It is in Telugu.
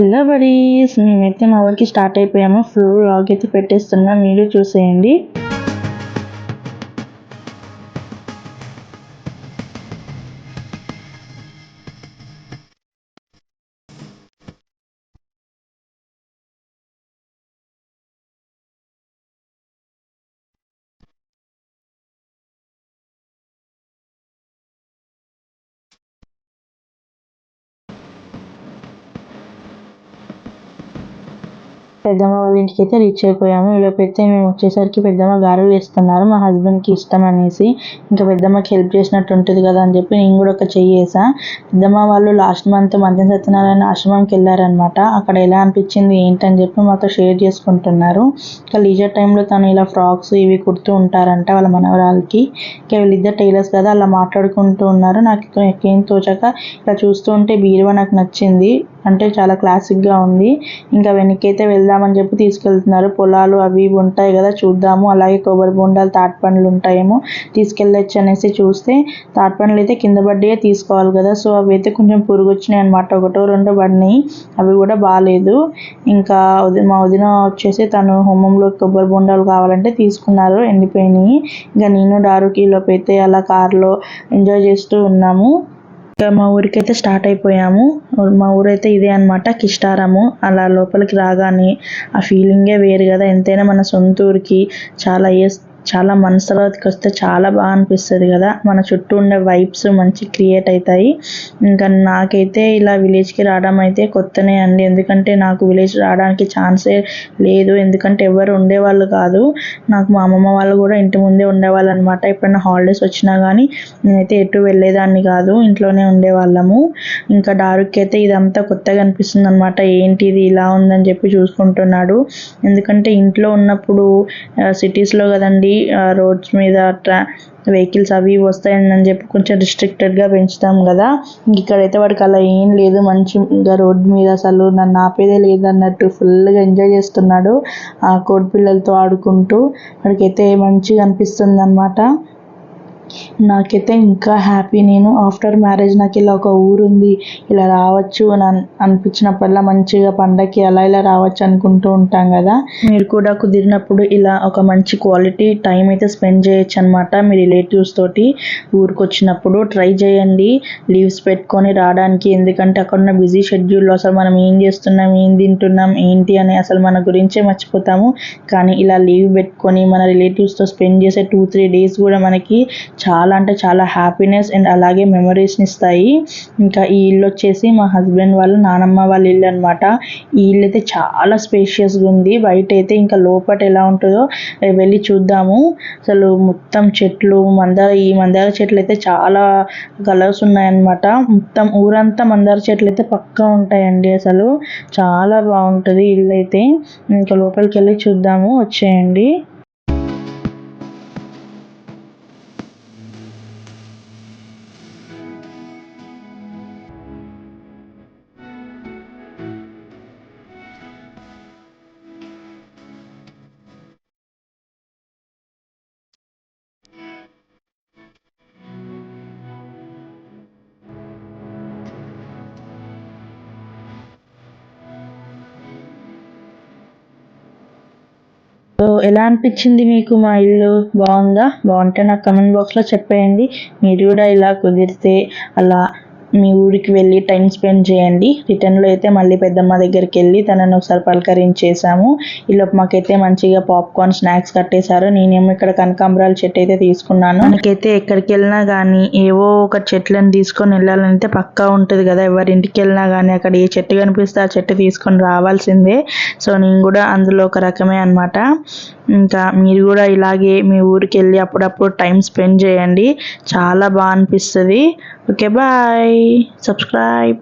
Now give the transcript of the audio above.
హలో బడీస్ మేమైతే మా ఊరికి స్టార్ట్ అయిపోయాము. ఫుల్ వ్లాగ్ అయితే పెట్టేస్తున్నాం. మీరు చూసేయండి. పెద్దమ్మ వాళ్ళ ఇంటికి అయితే రీచ్ అయిపోయాము. ఈలోపు అయితే మేము వచ్చేసరికి పెద్దమ్మ గారు వేస్తున్నారు మా హస్బెండ్కి ఇష్టం అనేసి ఇంకా పెద్దమ్మకి హెల్ప్ చేసినట్టు ఉంటుంది కదా అని చెప్పి నేను కూడా ఒక చెయ్యి వేసా. పెద్దమ్మ వాళ్ళు లాస్ట్ మంత్ మద్యం సత్యనారాయణ ఆశ్రమంకి వెళ్ళారనమాట అక్కడ ఎలా అనిపించింది ఏంటని చెప్పి మాతో షేర్ చేసుకుంటున్నారు. ఇంకా లీజర్ టైంలో తను ఇలా ఫ్రాక్స్ ఇవి కుడుతూ ఉంటారంట వాళ్ళ మనవరాలకి. ఇంకా వీళ్ళిద్దరు టైలర్స్ కదా అలా మాట్లాడుకుంటూ ఉన్నారు. నాకు ఏం తోచక ఇలా చూస్తూ ఉంటే బీరువా నాకు నచ్చింది. అంటే చాలా క్లాసిక్గా ఉంది. ఇంకా వెనకైతే వెళ్దామని చెప్పి తీసుకెళ్తున్నారు. పొలాలు అవి ఇవి ఉంటాయి కదా చూద్దాము. అలాగే కొబ్బరి బొండాలు తాటిపండ్లు ఉంటాయేమో తీసుకెళ్ళచ్చు అనేసి చూస్తే తాటిపండ్లు అయితే కింద పడ్డే తీసుకోవాలి కదా. సో అవి అయితే కొంచెం పురుగు వచ్చినాయి అనమాట ఒకటో రెండో పడినాయి. అవి కూడా బాగాలేదు ఇంకా మా వదిన వచ్చేసి తను హోమంలో కొబ్బరి బొండాలు కావాలంటే తీసుకున్నారు. ఎండిపోయినాయి. ఇంకా నేను డారుకి లోపు అయితే అలా కార్లో ఎంజాయ్ చేస్తూ ఉన్నాము. ఇంకా మా ఊరికైతే స్టార్ట్ అయిపోయాము. మా ఊరైతే ఇదే అనమాట కిష్టారము. అలా లోపలికి రాగానే ఆ ఫీలింగే వేరు కదా. ఎంతైనా మన సొంత ఊరికి చాలా ఇయర్స్ చాలా మనసులోకి వస్తే చాలా బాగా అనిపిస్తుంది కదా. మన చుట్టూ ఉండే వైబ్స్ మంచి క్రియేట్ అవుతాయి ఇంకా నాకైతే ఇలా విలేజ్కి రావడం అయితే కొత్తనే అండి. ఎందుకంటే నాకు విలేజ్ రావడానికి ఛాన్సే లేదు. ఎందుకంటే ఎవరు ఉండేవాళ్ళు కాదు. నాకు మా అమ్మమ్మ వాళ్ళు కూడా ఇంటి ముందే ఉండేవాళ్ళు అనమాట ఎప్పుడైనా హాలిడేస్ వచ్చినా కానీ నేనైతే ఎటు వెళ్ళేదాన్ని కాదు. ఇంట్లోనే ఉండేవాళ్ళము. ఇంకా డారుకి అయితే ఇదంతా కొత్తగా అనిపిస్తుంది అనమాట ఏంటిది ఇలా ఉందని చెప్పి చూసుకుంటున్నాడు. ఎందుకంటే ఇంట్లో ఉన్నప్పుడు సిటీస్లో కదండి రోడ్స్ మీద ట్రా వెహికల్స్ అవి వస్తాయని చెప్పి కొంచెం రిస్ట్రిక్టెడ్గా పెంచుతాం కదా. ఇక్కడైతే వాడికి అలా ఏం లేదు. మంచిగా రోడ్డు మీద అసలు నన్ను ఆపేదే లేదన్నట్టు ఫుల్గా ఎంజాయ్ చేస్తున్నాడు. ఆ కోడి పిల్లలతో ఆడుకుంటూ వాడికైతే మంచిగా అనిపిస్తుంది అనమాట నాకైతే ఇంకా హ్యాపీ. నేను ఆఫ్టర్ మ్యారేజ్ నాకు ఇలా ఒక ఊరు ఉంది. ఇలా రావచ్చు అని అనిపించినప్పుడల్లా మంచిగా పండగకి అలా ఇలా రావచ్చు అనుకుంటూ ఉంటాం కదా. మీరు కూడా కుదిరినప్పుడు ఇలా ఒక మంచి క్వాలిటీ టైం అయితే స్పెండ్ చేయొచ్చు అనమాట మీ రిలేటివ్స్ తోటి. ఊరికి వచ్చినప్పుడు ట్రై చేయండి. లీవ్స్ పెట్టుకొని రావడానికి ఎందుకంటే అక్కడ ఉన్న బిజీ షెడ్యూల్లో అసలు మనం ఏం చేస్తున్నాం ఏం తింటున్నాం ఏంటి అని అసలు మన గురించే మర్చిపోతాము. కానీ ఇలా లీవ్ పెట్టుకొని మన రిలేటివ్స్తో స్పెండ్ చేసే టూ త్రీ డేస్ కూడా మనకి చాలా అంటే చాలా హ్యాపీనెస్ అండ్ అలాగే మెమరీస్ని ఇస్తాయి. ఇంకా ఈ ఇల్లు వచ్చేసి మా హస్బెండ్ వాళ్ళ నానమ్మ వాళ్ళ ఇల్లు అనమాట ఈ ఇల్లు అయితే చాలా స్పేషియస్గా ఉంది. బయట అయితే ఇంకా లోపల ఎలా ఉంటుందో వెళ్ళి చూద్దాము. అసలు మొత్తం చెట్లు మందార ఈ మందార చెట్లు అయితే చాలా కలర్స్ ఉన్నాయన్నమాట. మొత్తం ఊరంతా మందార చెట్లు అయితే పక్కా ఉంటాయండి అసలు. చాలా బాగుంటుంది ఇల్లు అయితే. ఇంకా లోపలికి వెళ్ళి చూద్దాము వచ్చేయండి. సో ఎలా అనిపించింది మీకు మా ఇల్లు? బాగుందా? బాగుంటే నాకు కమెంట్ బాక్స్లో చెప్పేయండి. మీరు కూడా ఇలా కుదిరితే అలా మీ ఊరికి వెళ్ళి టైం స్పెండ్ చేయండి. రిటర్న్లో అయితే మళ్ళీ పెద్దమ్మ దగ్గరికి వెళ్ళి తనను ఒకసారి పలకరించేసాము ఈలోపు మాకైతే మంచిగా పాప్కార్న్ స్నాక్స్ కట్టేశారు. నేనేమో ఇక్కడ కనకాంబరాల చెట్టు అయితే తీసుకున్నాను. మనకైతే ఎక్కడికి వెళ్ళినా కానీ ఏవో ఒక చెట్లను తీసుకొని వెళ్ళాలని అయితే పక్కా ఉంటుంది కదా. ఎవరింటికి వెళ్ళినా కానీ అక్కడ ఏ చెట్టు కనిపిస్తే ఆ చెట్టు తీసుకొని రావాల్సిందే. సో నేను కూడా అందులో ఒక రకమే అనమాట ఇంకా మీరు కూడా ఇలాగే మీ ఊరికి వెళ్ళి అప్పుడప్పుడు టైం స్పెండ్ చేయండి. చాలా బాగా అనిపిస్తుంది. Okay bye. Subscribe.